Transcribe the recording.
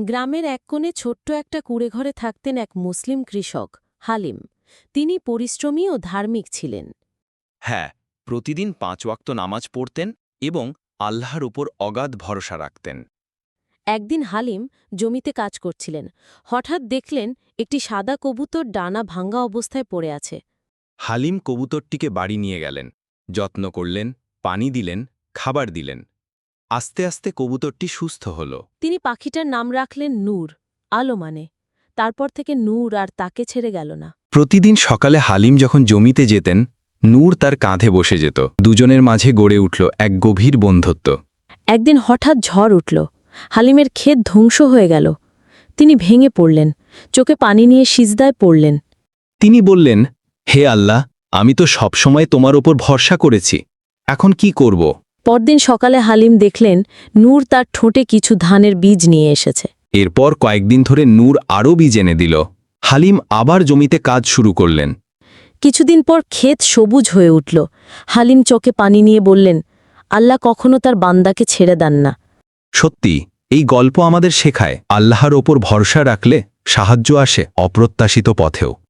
গ্রামের এক কোণে ছোট্ট একটা কুড়েঘরে থাকতেন এক মুসলিম কৃষক হালিম। তিনি পরিশ্রমী ও ধার্মিক ছিলেন। হ্যাঁ প্রতিদিন পাঁচ ওয়াক্ত নামাজ পড়তেন এবং আল্লাহর উপর অগাধ ভরসা রাখতেন। একদিন হালিম জমিতে কাজ করছিলেন। হঠাৎ দেখলেন একটি সাদা কবুতর ডানা ভাঙ্গা অবস্থায় পড়ে আছে। হালিম কবুতরটিকে বাড়ি নিয়ে গেলেন। যত্ন করলেন পানি দিলেন খাবার দিলেন। আস্তে আস্তে কবুতরটি সুস্থ হল। তিনি পাখিটার নাম রাখলেন নূর আলো মানে। তারপর থেকে নূর আর তাকে ছেড়ে গেল না। প্রতিদিন সকালে হালিম যখন জমিতে যেতেন নূর তার কাঁধে বসে যেত। দুজনের মাঝে গড়ে উঠল এক গভীর বন্ধুত্ব। একদিন হঠাৎ ঝড় উঠল। হালিমের ক্ষেত ধ্বংস হয়ে গেল। তিনি ভেঙে পড়লেন। চোখে পানি নিয়ে সিজদায় পড়লেন। তিনি বললেন হে আল্লাহ আমি তো সবসময় তোমার ওপর ভরসা করেছি। এখন কি করব? পরদিন সকালে হালিম দেখলেন নূর তার ঠোঁটে কিছু ধানের বীজ নিয়ে এসেছে। এরপর কয়েকদিন ধরে নূর আরও বীজ এনে দিল। হালিম আবার জমিতে কাজ শুরু করলেন। কিছুদিন পর ক্ষেত সবুজ হয়ে উঠল। হালিম চোখে পানি নিয়ে বললেন আল্লাহ কখনো তার বান্দাকে ছেড়ে দেন না। সত্যি এই গল্প আমাদের শেখায় আল্লাহর ওপর ভরসা রাখলে সাহায্য আসে অপ্রত্যাশিত পথেও।